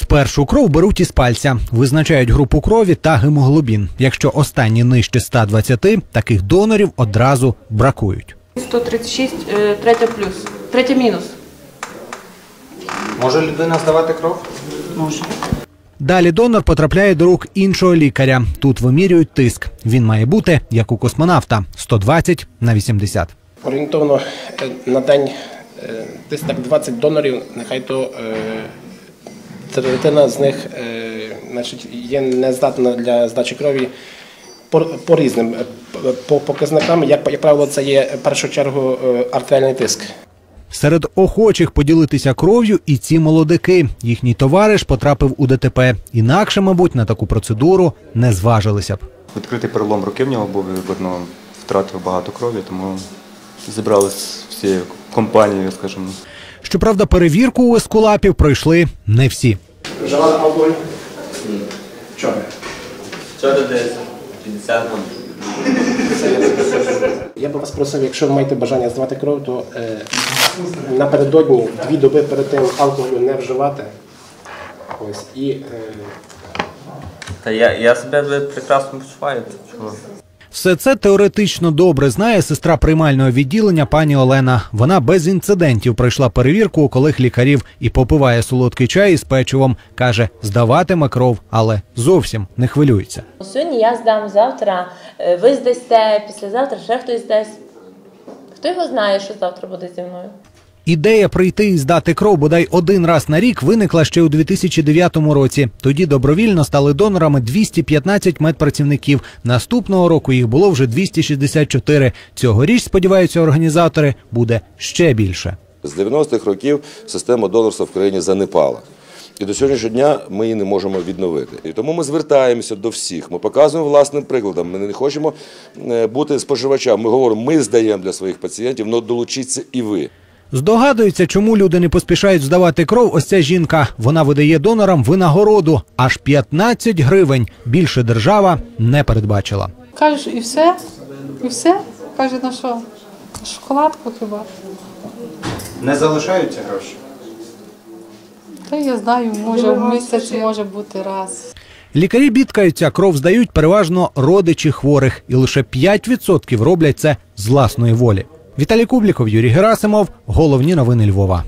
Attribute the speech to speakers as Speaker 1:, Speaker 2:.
Speaker 1: Спершу кров беруть із пальця, визначають групу крові та гемоглобін. Якщо останні нижче 120, таких донорів одразу бракують.
Speaker 2: 136, е, третя плюс, третя мінус.
Speaker 3: Може людина здавати кров?
Speaker 2: Може.
Speaker 1: Далі донор потрапляє до рук іншого лікаря. Тут вимірюють тиск. Він має бути як у космонавта 120 на 80.
Speaker 4: Орієнтовно е, на день е, десь так 20 донорів, нехай то третина з них е, значить, є нездатна для здачі крові по, по різним е, по показникам. Як, як правило, це є в першу чергу е, артеріальний тиск.
Speaker 1: Серед охочих поділитися кров'ю і ці молодики. Їхній товариш потрапив у ДТП. Інакше, мабуть, на таку процедуру не зважилися б.
Speaker 5: Відкритий перелом руки в нього був, видно, втратив багато крові, тому зібрались всі компанією, скажімо.
Speaker 1: Щоправда, перевірку у ескулапів пройшли не всі.
Speaker 4: Вживали алкоголь? Чого?
Speaker 6: Що десь 50 грам.
Speaker 4: Я би вас просив, якщо ви маєте бажання здавати кров, то е, напередодні дві доби перед тим алкоголю не вживати. Ось і е,
Speaker 6: Та я, я себе ви прекрасно почуваю. Чого?
Speaker 1: Все це теоретично добре знає сестра приймального відділення пані Олена. Вона без інцидентів пройшла перевірку у колег лікарів і попиває солодкий чай із печивом. каже, здаватиме кров, але зовсім не хвилюється.
Speaker 7: Сьогодні я здам завтра, е, ви здасте, післязавтра ще хтось здасть. Хто його знає, що завтра буде зі мною?
Speaker 1: Ідея прийти і здати кров бодай один раз на рік виникла ще у 2009 році. Тоді добровільно стали донорами 215 медпрацівників. Наступного року їх було вже 264. Цьогоріч, сподіваються організатори, буде ще більше.
Speaker 8: З 90-х років система донорства в країні занепала. І до сьогоднішнього дня ми її не можемо відновити. І тому ми звертаємося до всіх. Ми показуємо власним прикладом. Ми не хочемо е, бути споживачами. Ми говоримо, ми здаємо для своїх пацієнтів, але долучіться і ви.
Speaker 1: Здогадуються, чому люди не поспішають здавати кров. Ось ця жінка. Вона видає донорам винагороду аж 15 гривень. Більше держава не передбачила.
Speaker 9: Кажеш, і все? І все? Каже, на що? Шоколадку хіба?
Speaker 3: Не залишаються гроші.
Speaker 9: Та я знаю, може в місяць може бути раз.
Speaker 1: Лікарі бідкаються, кров здають переважно родичі хворих, і лише 5% роблять це з власної волі. Віталій Кубліков, Юрій Герасимов. Головні новини Львова.